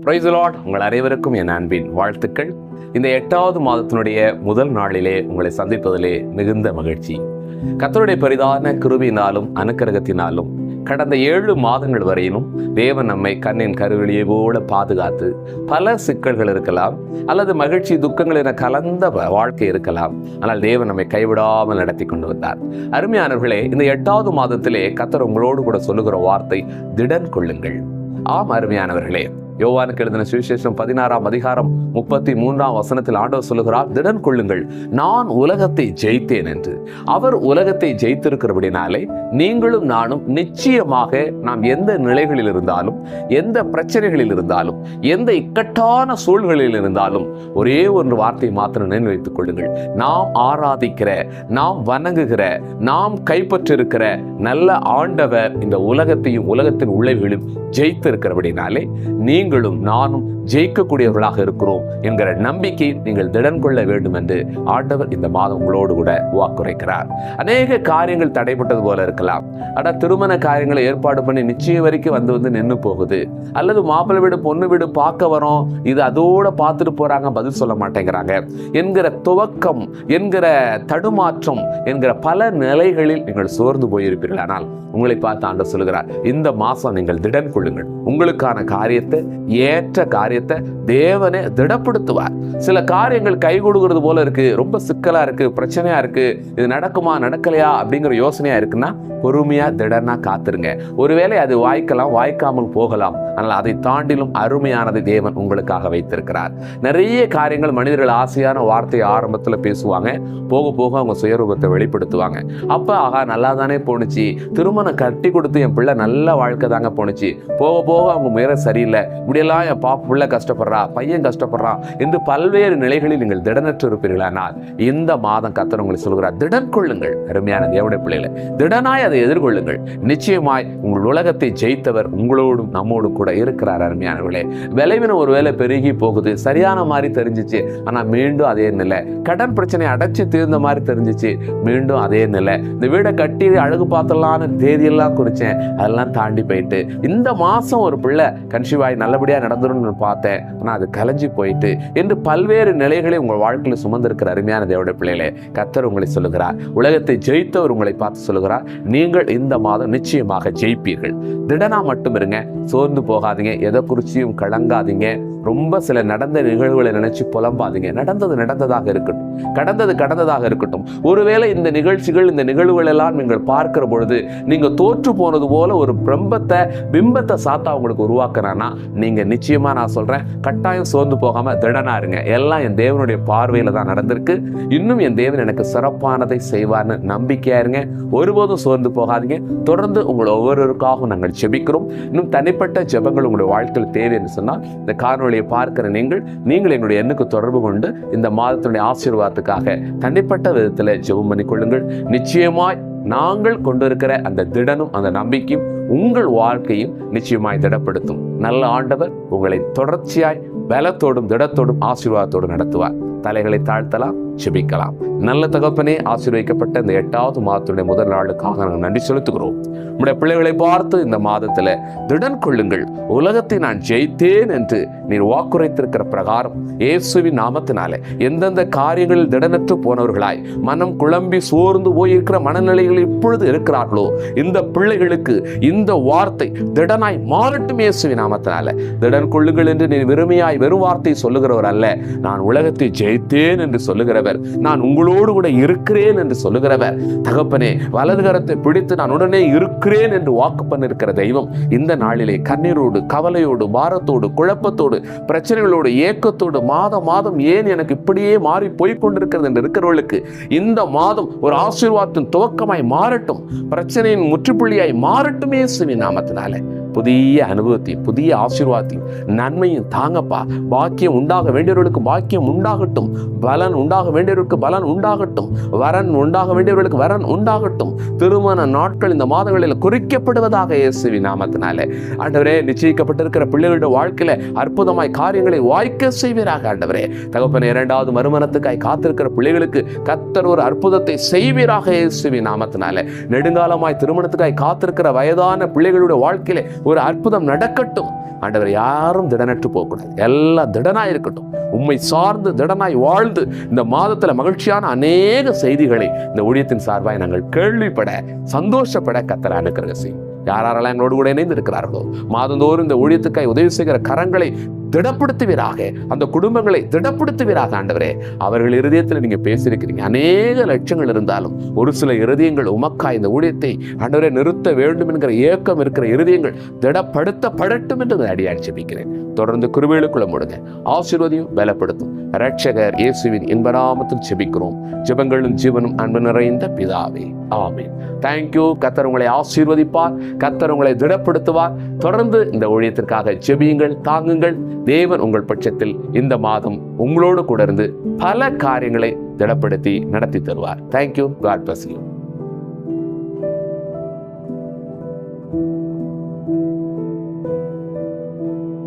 Price Lord உங்கள் அனைவருக்கும் என் அன்பின் வாழ்த்துக்கள். இந்த எட்டாவது மாதத்தினுடைய முதல் நாளிலே உங்களை சந்திப்பதிலே மிகுந்த மகிழ்ச்சி. கத்தருடைய பெரிதான கிருவினாலும் அனுக்கிரகத்தினாலும் கடந்த ஏழு மாதங்கள் வரையிலும் தேவன் நம்மை கண்ணின் கருவிழியை போல பாதுகாத்து பல சிக்கல்கள் இருக்கலாம் அல்லது மகிழ்ச்சி துக்கங்கள் என கலந்த வ- வாழ்க்கை இருக்கலாம். ஆனால் தேவன் நம்மை கைவிடாமல் நடத்தி கொண்டு வந்தார். அருமையானவர்களே இந்த எட்டாவது மாதத்திலே கத்தர் உங்களோடு கூட சொல்லுகிற வார்த்தை திடன் கொள்ளுங்கள். ஆம் அருமையானவர்களே. யோவானுக்கு எழுதின சுவிசேஷம் பதினாறாம் அதிகாரம் முப்பத்தி மூன்றாம் வசனத்தில் ஆண்டவர் சொல்லுகிறார் திடன் கொள்ளுங்கள் நான் உலகத்தை ஜெயித்தேன் என்று. அவர் உலகத்தை ஜெயித்திருக்கிறபடினாலே நீங்களும் நானும் நிச்சயமாக நாம் எந்த நிலைகளில் இருந்தாலும் எந்த பிரச்சனைகளில் இருந்தாலும் எந்த இக்கட்டான சூழ்நிலையில் இருந்தாலும் ஒரே ஒரு வார்த்தையை மாத்திரம் நினைவு வைத்துக் கொள்ளுங்கள். நாம் ஆராதிக்கிற நாம் வணங்குகிற நாம் கைப்பற்றிருக்கிற நல்ல ஆண்டவர் இந்த உலகத்தையும் உலகத்தின் உழைவுகளும் ஜெயித்திருக்கிறபடினாலே நீங்களும் நானும் ஜெயிக்கக்கூடியவர்களாக இருக்கிறோம் என்கிற நம்பிக்கை நீங்கள் திடன் கொள்ள வேண்டும் என்று ஆண்டவர் இந்த மாதம் உங்களோடு கூட வாக்குரைக்கிறார். அநேக காரியங்கள் தடைப்பட்டது போல இருக்கலாம். ஆனால் திருமண காரியங்களை ஏற்பாடு பண்ணி நிச்சயம் வரைக்கும் வந்து வந்து நின்று போகுது. அல்லது மாப்பிள்ளை வீடு பொண்ணு வீடு பார்க்க வரோம். இது அதோட பார்த்துட்டு போறாங்க பதில் சொல்ல மாட்டேங்கிறாங்க. என்கிற துவக்கம் என்கிற தடுமாற்றம் என்கிற பல நிலைகளில் நீங்கள் சோர்ந்து போயிருப்பீர்கள். ஆனால் உங்களை பார்த்து ஆண்டு சொல்லுகிறார் இந்த மாதம் நீங்கள் திடன் கொள்ளுங்கள். உங்களுக்கான காரியத்தை ஏற்ற காரியத்தை தேவனே திடப்படுத்துவார். சில காரியங்கள் கை கொடுக்கறது போல இருக்கு ரொம்ப சிக்கலா இருக்கு பிரச்சனையா இருக்கு இது நடக்குமா நடக்கலையா அப்படிங்கிற யோசனையா இருக்குன்னா பொறுமையா திடனா காத்துருங்க. ஒருவேளை அது வாய்க்கலாம் வாய்க்காமல் போகலாம். ஆனால் அதை தாண்டிலும் அருமையானதை தேவன் உங்களுக்காக வைத்திருக்கிறார். நிறைய காரியங்கள் மனிதர்கள் ஆசையான வார்த்தையை ஆரம்பத்தில் பேசுவாங்க போக போக அவங்க சுயரூபத்தை வெளிப்படுத்துவாங்க. அப்ப ஆகா நல்லா தானே போணுச்சு. திருமணம் கட்டி கொடுத்து என் பிள்ளை நல்ல வாழ்க்கை தாங்க போணுச்சு. போக போக அவங்க முயற சரியில்லை. இப்படியெல்லாம் என் பா பிள்ளை கஷ்டப்படுறா பையன் கஷ்டப்படுறான் என்று பல்வேறு நிலைகளில் நீங்கள் திடனற்று இருப்பீர்களானால் இந்த மாதம் கத்தர் உங்களை சொல்கிறார் திடன் கொள்ளுங்கள் அருமையான தேவடைய பிள்ளைகளை. திடனாய் அதை எதிர்கொள்ளுங்கள். நிச்சயமாய் உங்கள் உலகத்தை ஜெயித்தவர் உங்களோடும் நம்மோடும் கூட இருக்கிறார் அருமையானவர்களே. விளைவின ஒருவேளை பெருகி போகுது சரியான மாதிரி தெரிஞ்சிச்சு ஆனா மீண்டும் அதே நிலை. கடன் பிரச்சனை அடைச்சு தீர்ந்த மாதிரி தெரிஞ்சிச்சு மீண்டும் அதே நிலை. இந்த வீடை கட்டி அழகு பார்த்தலான்னு தேதியெல்லாம் குறிச்சேன் அதெல்லாம் தாண்டி போயிட்டு இந்த நானும் ஒரு பிள்ளை கன்சிவாய் நல்லபடியாக நடந்துரும்னு பார்த்தேன். ஆனால் அது கலைஞ்சி போயிட்டு என்று பல்வேறு நிலைகளை உங்கள் வாழ்க்கையில் சுமந்திருக்கிற அருமையான தேவடைய பிள்ளைகளே கத்தர் உங்களை சொல்லுகிறார். உலகத்தை ஜெயித்தவர் உங்களை பார்த்து சொல்லுகிறார். நீங்கள் இந்த மாதம் நிச்சயமாக ஜெயிப்பீர்கள். திடனா மட்டும் இருங்க. சோர்ந்து போகாதீங்க. எதை குறிச்சியும் கலங்காதீங்க. ரொம்ப சில நடந்த நிகழ்வுகளை நினைச்சு புலம்பாதீங்க. நடந்தது நடந்ததாக இருக்கட்டும். கடந்தது கடந்ததாக இருக்கட்டும். ஒருவேளை இந்த நிகழ்ச்சிகள் இந்த நிகழ்வுகள் எல்லாம் நீங்கள் பார்க்கிற பொழுது நீங்க தோற்று போனது போல ஒரு பிரம்பத்தை பிம்பத்தை சாத்தா உங்களுக்கு உருவாக்குறேன்னா நீங்க நிச்சயமா நான் சொல்றேன் கட்டாயம் சோர்ந்து போகாம திடனா இருங்க. எல்லாம் என் தேவனுடைய பார்வையில் தான் நடந்திருக்கு. இன்னும் என் தேவன் எனக்கு சிறப்பானதை செய்வார்னு நம்பிக்கையாக இருங்க. ஒருபோதும் சோர்ந்து போகாதீங்க. தொடர்ந்து உங்களை ஒவ்வொருவருக்காகவும் நாங்கள் ஜெபிக்கிறோம். இன்னும் தனிப்பட்ட ஜெபங்கள் உங்களுடைய வாழ்க்கையில் தேவைன்னு சொன்னால் இந்த காணொலியை பார்க்கிற நீங்கள் நீங்கள் எங்களுடைய எண்ணுக்கு தொடர்பு கொண்டு இந்த மாதத்தினுடைய ஆசீர்வாதத்துக்காக தனிப்பட்ட விதத்தில் ஜெபம் பண்ணி கொள்ளுங்கள் நிச்சயமாய் நாங்கள் கொண்டிருக்கிற அந்த திடனும் அந்த நம்பிக்கையும் உங்கள் வாழ்க்கையும் நிச்சயமாய் திடப்படுத்தும். நல்ல ஆண்டவர் உங்களை தொடர்ச்சியாய் பலத்தோடும் திடத்தோடும் ஆசீர்வாதத்தோடும் நடத்துவார். தலைகளை தாழ்த்தலாம் செபிக்கலாம். நல்ல தகப்பனே ஆசீர்வதிக்கப்பட்ட இந்த எட்டாவது மாதத்துடைய முதல் நாளுக்காக நாங்கள் நன்றி செலுத்துகிறோம். உங்களுடைய பிள்ளைகளை பார்த்து இந்த மாதத்தில் திடன் கொள்ளுங்கள். உலகத்தை நான் ஜெயித்தேன் என்று நீர் வாக்குரைத்திருக்கிற பிரகாரம் இயேசுவின் நாமத்தினாலே எந்தெந்த காரியங்களில் திடனற்று போனவர்களாய் மனம் குழம்பி சோர்ந்து போயிருக்கிற மனநிலைகள் இப்பொழுது இருக்கிறார்களோ இந்த பிள்ளைகளுக்கு இந்த வார்த்தை திடனாய் மாறட்டும் இயேசுவின் நாமத்தினால. திடன் கொள்ளுங்கள் என்று நீர் வெறுமையாய் வெறும் வார்த்தை சொல்லுகிறவர் அல்ல. நான் உலகத்தை ஜெயித்தேன் என்று சொல்லுகிறவர். நான் உங்களோடு கூட இருக்கிறேன் என்று சொல்லுகிறவர். தகப்பனே வலது கரத்தை பிடித்து நான் உடனே இருக்கிறேன் என்று வாக்கு பண்ணிருக்கிற தெய்வம் இந்த நாளிலே கண்ணீரோடு கவலையோடு பாரத்தோடு குழப்பத்தோடு பிரச்சனைகளோடு ஏக்கத்தோடு மாதம் மாதம் ஏன் எனக்கு இப்படியே மாறி போய்கொண்டிருக்கிறது என்று இருக்கிறவர்களுக்கு இந்த மாதம் ஒரு ஆசீர்வாதத்தின் துவக்கமாய் மாறட்டும் பிரச்சனையின் முற்றுப்புள்ளியாய் மாறட்டுமே சுவி நாமத்தினாலே. புதிய அனுபவத்தையும் புதிய ஆசீர்வாதத்தையும் நன்மையும் தாங்கப்பா. பாக்கியம் உண்டாக வேண்டியவர்களுக்கு பாக்கியம் உண்டாகட்டும். பலன் உண்டாக வேண்டியவர்களுக்கு பலன் உண்டாகட்டும். வரன் உண்டாக வேண்டியவர்களுக்கு வரன் உண்டாகட்டும். திருமண நாட்கள் இந்த மாதங்களில் குறிக்கப்படுவதாக இயேசுவி நாமத்தினாலே. ஆண்டவரே நிச்சயிக்கப்பட்டிருக்கிற பிள்ளைகளுடைய வாழ்க்கையில அற்புதமாய் காரியங்களை வாய்க்க செய்வீராக ஆண்டவரே. தகப்பன இரண்டாவது மறுமணத்துக்காய் காத்திருக்கிற பிள்ளைகளுக்கு கத்தர் ஒரு அற்புதத்தை செய்வீராக இயேசுவி நாமத்தினாலே. நெடுங்காலமாய் திருமணத்துக்காய் காத்திருக்கிற வயதான பிள்ளைகளுடைய வாழ்க்கையில ஒரு அற்புதம் நடக்கட்டும். ஆண்டவர் யாரும் திடனற்று போகக்கூடாது. எல்லாம் திடனாய் இருக்கட்டும். உண்மை சார்ந்து திடனாய் வாழ்ந்து இந்த மாதத்துல மகிழ்ச்சியான அநேக செய்திகளை இந்த ஊழியத்தின் சார்பாக நாங்கள் கேள்விப்பட சந்தோஷப்பட கத்தர அனுக்கிறக செய்யும் யாரெல்லாம் எங்களோடு கூட இணைந்து இருக்கிறார்களோ மாதந்தோறும் இந்த ஊழியத்துக்காய் உதவி செய்கிற கரங்களை திடப்படுத்துவீராக. அந்த குடும்பங்களை திடப்படுத்துவீராக ஆண்டவரே. அவர்கள் இருதயத்தில் நீங்க பேசியிருக்கிறீங்க. அநேக லட்சங்கள் இருந்தாலும் ஒரு சில இருதயங்கள் உமக்கா இந்த ஊழியத்தை ஆண்டவரே நிறுத்த வேண்டும் என்கிற ஏக்கம் இருக்கிற இருதயங்கள் திடப்படுத்தப்படட்டும் என்று அடியாடி ஜெபிக்கிறேன். தொடர்ந்து குருவேலுக்குள்ள முடுங்க. ஆசீர்வதியும் பலப்படுத்தும். ரட்சகர் இயேசுவின் இன்பராமத்தில் ஜெபிக்கிறோம். ஜெபங்களும் ஜீவனும் அன்பு நிறைந்த பிதாவே. ஆமீன். தேங்க்யூ கத்தர் உங்களை ஆசீர்வதிப்பார். கத்தர் உங்களை திடப்படுத்துவார். தொடர்ந்து இந்த ஊழியத்திற்காக ஜெபியுங்கள் தாங்குங்கள். தேவன் உங்கள் பட்சத்தில் இந்த மாதம் உங்களோடு கூட இருந்து பல காரியங்களை திடப்படுத்தி நடத்தி தருவார். Thank you God bless you